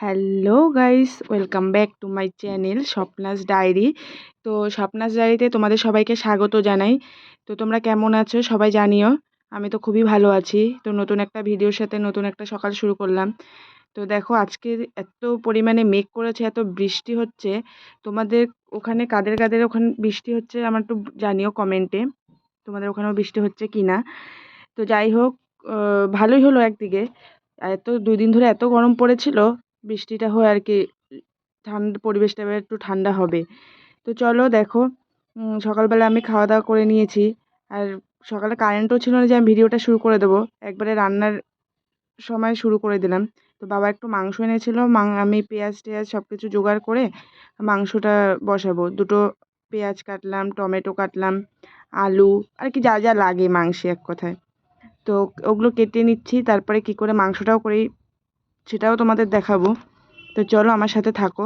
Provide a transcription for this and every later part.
Hello guys welcome back to my channel Swapna's diary তো স্বপ্নাস ডায়েরিতে তোমাদের সবাইকে স্বাগত জানাই। তো তোমরা কেমন আছো? সবাই জানিও, আমি তো খুবই ভালো আছি। তো নতুন একটা ভিডিওর সাথে নতুন একটা সকাল শুরু করলাম। তো দেখো, আজকে এত পরিমাণে মেঘ করেছে, এত বৃষ্টি হচ্ছে। তোমাদের ওখানে কাদের কাদের ওখানে বৃষ্টি হচ্ছে আমার একটু জানিও কমেন্টে। তোমাদের ওখানেও বৃষ্টি হচ্ছে কি না তো যাই হোক ভালোই হলো একদিকে। এত দুই দিন ধরে এত গরম পড়েছিল। বৃষ্টিটা হয়ে আর কি ঠান্ডা, পরিবেশটা এবার একটু ঠান্ডা হবে। তো চলো দেখো সকালবেলা আমি খাওয়া দাওয়া করে নিয়েছি। আর সকালে কারেন্টও ছিল না যে আমি ভিডিওটা শুরু করে দেবো। একবারে রান্নার সময় শুরু করে দিলাম। তো বাবা একটু মাংস এনেছিল আমি পেঁয়াজ টেয়াজ সব কিছু জোগাড় করে মাংসটা বসাবো। দুটো পেঁয়াজ কাটলাম, টমেটো কাটলাম, আলু, আর কি যা যা লাগে মাংসে এক কথায়। তো ওগুলো কেটে নিচ্ছি, তারপরে কি করে মাংসটাও করি সেটাও তোমাদের দেখাবো। তো চলো আমার সাথে থাকো।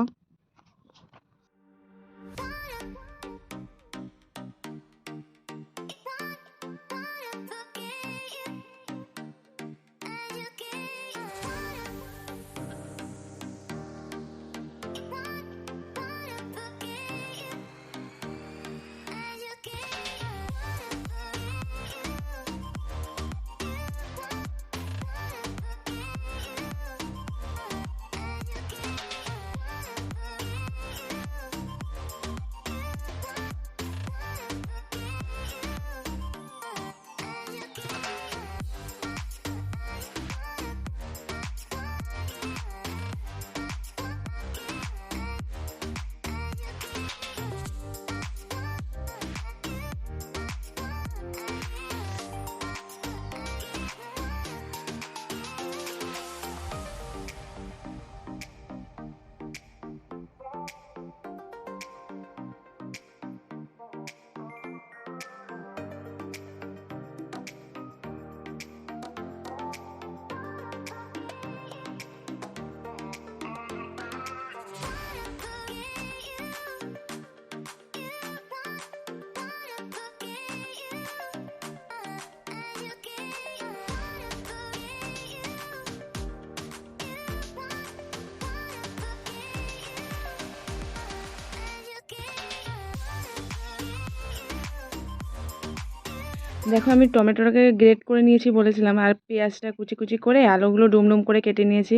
দেখো, আমি টমেটোটাকে গ্রেট করে নিয়েছি বলেছিলাম, আর পেঁয়াজটা কুচি কুচি করে আলুগুলো ডুম ডুম করে কেটে নিয়েছি।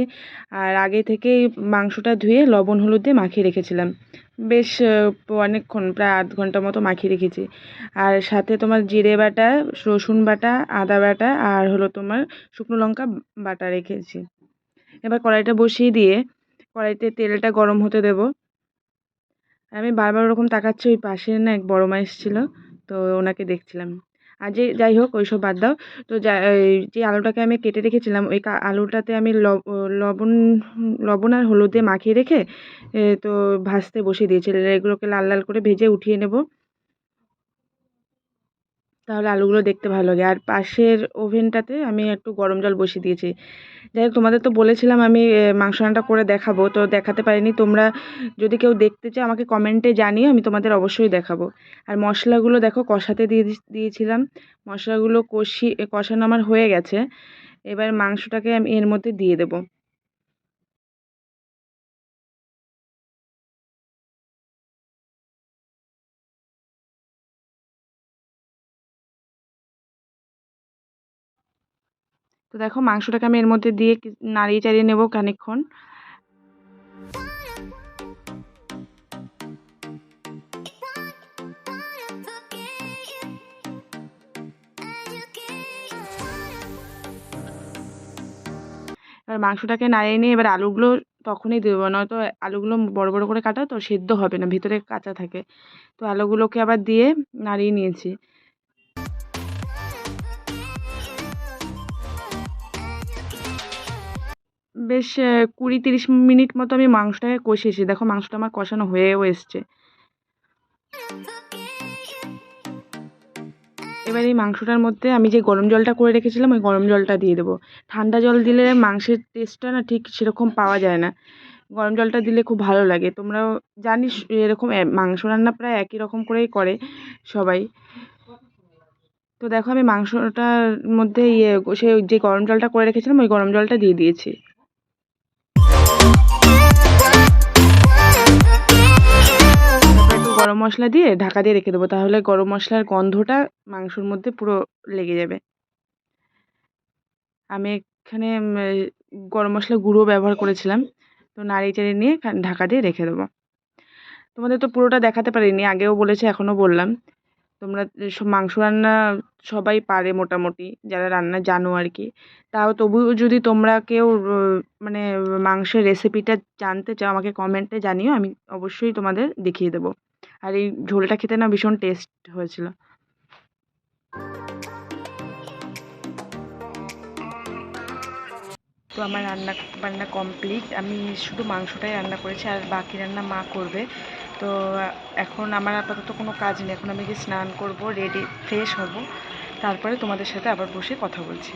আর আগে থেকেই মাংসটা ধুয়ে লবণ, হলুদ দিয়ে মাখিয়ে রেখেছিলাম। বেশ অনেকক্ষণ, প্রায় আধ ঘণ্টা মতো মাখিয়ে রেখেছি। আর সাথে তোমার জিরে বাটা, রসুন বাটা, আদা বাটা, আর হলো তোমার শুকনো লঙ্কা বাটা রেখেছি। এবার কড়াইটা বসিয়ে দিয়ে কড়াইতে তেলটা গরম হতে দেব। আমি বারবার ওরকম তাকাচ্ছি, ওই পাশে না এক বড় মা এসেছিল, তো ওনাকে দেখছিলাম। আর যে, যাই হোক, ওইসব বাদ দাও। তো যা আলুটাকে আমি কেটে রেখেছিলাম, ওই আলুটাতে আমি লবণ লবণ আর হলুদ দিয়ে মাখিয়ে রেখে তো ভাজতে বসিয়ে দিয়েছি। এগুলোকে লাল লাল করে ভেজে উঠিয়ে নেব। তাহলে আলুগুলো দেখতে ভালো লাগে। আর পাশের ওভেনটাতে আমি একটু গরম জল বসিয়ে দিয়েছি। যাই হোক, তোমাদের তো বলেছিলাম আমি মাংস রান্নাটা করে দেখাবো। তো দেখাতে পারিনি। তোমরা যদি কেউ দেখতে চাও, আমাকে কমেন্টে জানিও, আমি তোমাদের অবশ্যই দেখাবো। আর মশলাগুলো দেখো, কষাতে দিয়ে দিয়েছিলাম। মশলাগুলো কষি, কষানো আমার হয়ে গেছে। এবার মাংসটাকে আমি এর মধ্যে দিয়ে দেবো। তো দেখো মাংসটাকে আমি এর মধ্যে দিয়ে নাড়িয়ে চাড়িয়ে নেব খানিকক্ষণ। এবার মাংসটাকে নাড়িয়ে নিয়ে এবার আলুগুলো তখনই দেবো, নয়তো আলুগুলো বড় বড় করে কাটা তো সেদ্ধ হবে না, ভিতরে কাঁচা থাকে। তো আলুগুলোকে আবার দিয়ে নাড়িয়ে নিয়েছি। বেশ কুড়ি তিরিশ মিনিট মতো আমি মাংসটাকে কষিয়েছি। দেখো, মাংসটা আমার কষানো হয়েও এসছে। এবার এই মাংসটার মধ্যে আমি যে গরম জলটা করে রেখেছিলাম, ওই গরম জলটা দিয়ে দেবো। ঠান্ডা জল দিলে মাংসের টেস্টটা না ঠিক সেরকম পাওয়া যায় না। গরম জলটা দিলে খুব ভালো লাগে। তোমরাও জানিস, এরকম মাংস রান্না প্রায় একই রকম করেই করে সবাই। তো দেখো, আমি মাংসটার মধ্যে ইয়ে সে যে গরম জলটা করে রেখেছিলাম, ওই গরম জলটা দিয়ে দিয়েছি। গরম মশলা দিয়ে ঢাকা দিয়ে রেখে দেবো, তাহলে গরম মশলার গন্ধটা মাংসর মধ্যে পুরো লেগে যাবে। আমি এখানে গরম মশলা গুঁড়ো ব্যবহার করেছিলাম, তো নাড়িয়ে চাড়িয়ে নিয়ে ঢাকা দিয়ে রেখে দেবো। তোমাদের তো পুরোটা দেখাতে পারিনি, আগেও বলেছে, এখনও বললাম। তোমরা সব মাংস রান্না সবাই পারে মোটামুটি, যারা রান্না জানো আর কি। তাও তবুও যদি তোমরা কেউ মানে মাংসের রেসিপিটা জানতে চাও, আমাকে কমেন্টে জানিও, আমি অবশ্যই তোমাদের দেখিয়ে দেবো। আর এই ঝোলটা খেতে না ভীষণ টেস্ট হয়েছিল। তো আমার রান্না, বান্না কমপ্লিট আমি শুধু মাংসটাই রান্না করেছি আর বাকি রান্না মা করবে। তো এখন আমার আপাতত কোনো কাজ নেই। এখন আমি গিয়ে স্নান করব রেডি ফ্রেশ হব। তারপরে তোমাদের সাথে আবার বসে কথা বলছি।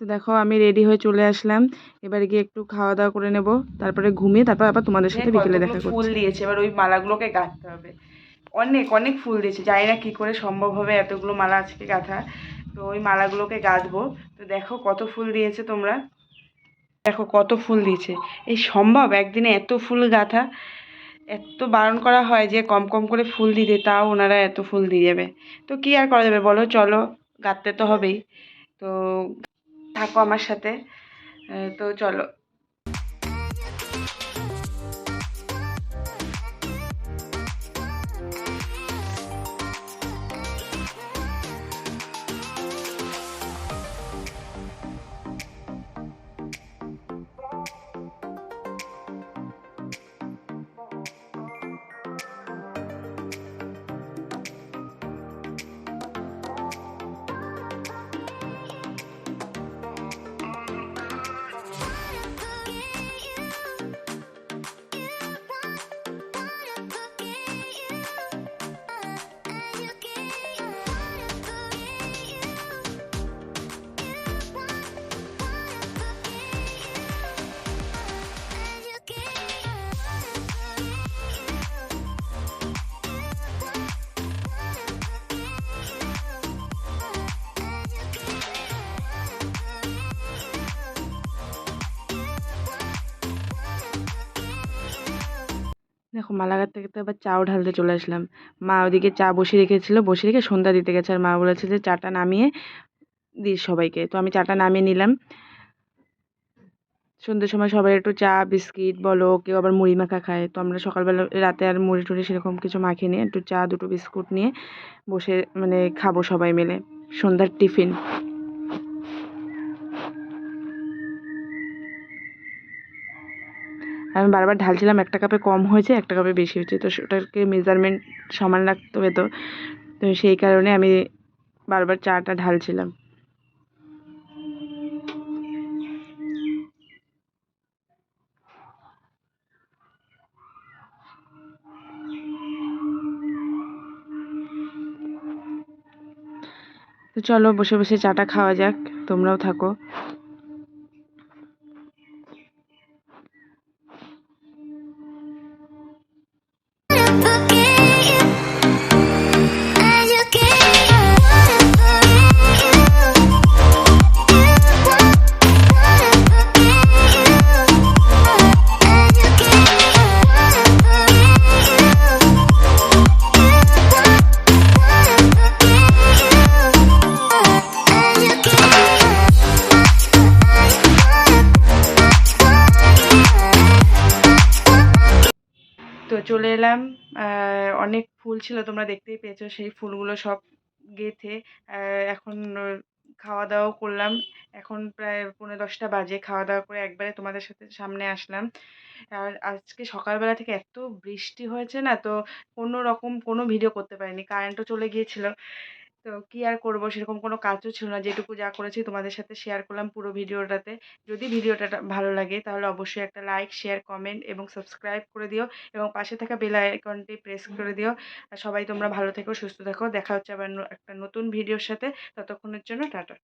তো দেখো আমি রেডি হয়ে চলে আসলাম। এবার গিয়ে একটু খাওয়া দাওয়া করে নেব। তারপরে ঘুমিয়ে তারপর আবার তোমাদের সাথে বিকেলে দেখা করছি। ফুল দিয়েছে। এবার ওই মালাগুলোকে গাঁথতে হবে। অনেক অনেক ফুল দিয়েছে। জানি না কী করে সম্ভব হবে এতগুলো মালা আজকে গাঁথা। তো ওই মালাগুলোকে গাঁথবো। তো দেখো কত ফুল দিয়েছে তোমরা। দেখো কত ফুল দিয়েছে। এই সম্ভব? একদিনে এত ফুল গাঁথা। এত বারণ করা হয় যে কম কম করে ফুল দিতে তাও ওনারা এত ফুল দিয়ে যাবে। তো কী আর করা যাবে? বলো চলো গাঁথতে তো হবেই। তো থাকো আমার সাথে। তো চলো। দেখো মালাঘাট থেকে তো আবার চাও ঢালতে চলে আসলাম। মা ওদিকে চা বসিয়ে রেখেছিল, বসিয়ে রেখে সন্ধ্যা দিতে গেছে। আর মা বলেছে যে চাটা নামিয়ে দিস সবাইকে। তো আমি চাটা নামিয়ে নিলাম। সন্ধ্যের সময় সবাই একটু চা, বিস্কিট বলো, কেউ আবার মুড়ি মাখা খায়। তো আমরা সকালবেলা রাতে আর মুড়ি টুড়ি সেরকম কিছু মাখিয়ে নিয়ে একটু চা, দুটো বিস্কুট নিয়ে বসে মানে খাব সবাই মিলে। সন্ধ্যার টিফিন। আমি বারবার ঢালছিলাম, একটা কাপে কম হয়েছে, একটা কাপে বেশি হয়েছে। তো ওটাকে মেজারমেন্ট সমান রাখতে হবে তো। তো সেই কারণে আমি বারবার চাটা ঢালছিলাম। তো চলো বসে বসে চাটা খাওয়া যাক, তোমরাও থাকো। তো চলে এলাম। অনেক ফুল ছিল, তোমরা দেখতেই পেয়েছ, সেই ফুলগুলো সব গেঁথে এখন খাওয়া দাওয়াও করলাম। এখন প্রায় পৌনে দশটা বাজে খাওয়া দাওয়া করে একবারে তোমাদের সাথে সামনে আসলাম। আর আজকে সকালবেলা থেকে এত বৃষ্টি হয়েছে না, তো কোনো রকম কোনো ভিডিও করতে পারিনি কারেন্টও চলে গিয়েছিল। তো কী আর করব? সেরকম কোনো কাজও ছিল না। যেটুকু যা করেছি তোমাদের সাথে শেয়ার করলাম পুরো ভিডিওটাতে। যদি ভিডিওটা ভালো লাগে, তাহলে অবশ্যই একটা লাইক শেয়ার কমেন্ট এবং সাবস্ক্রাইব করে দিও এবং পাশে থাকা বেল আইকনটি প্রেস করে দিও। আর সবাই তোমরা ভালো থেকো, সুস্থ থেকো। দেখা হচ্ছে আবার একটা নতুন ভিডিওর সাথে। ততক্ষণের জন্য টাটা।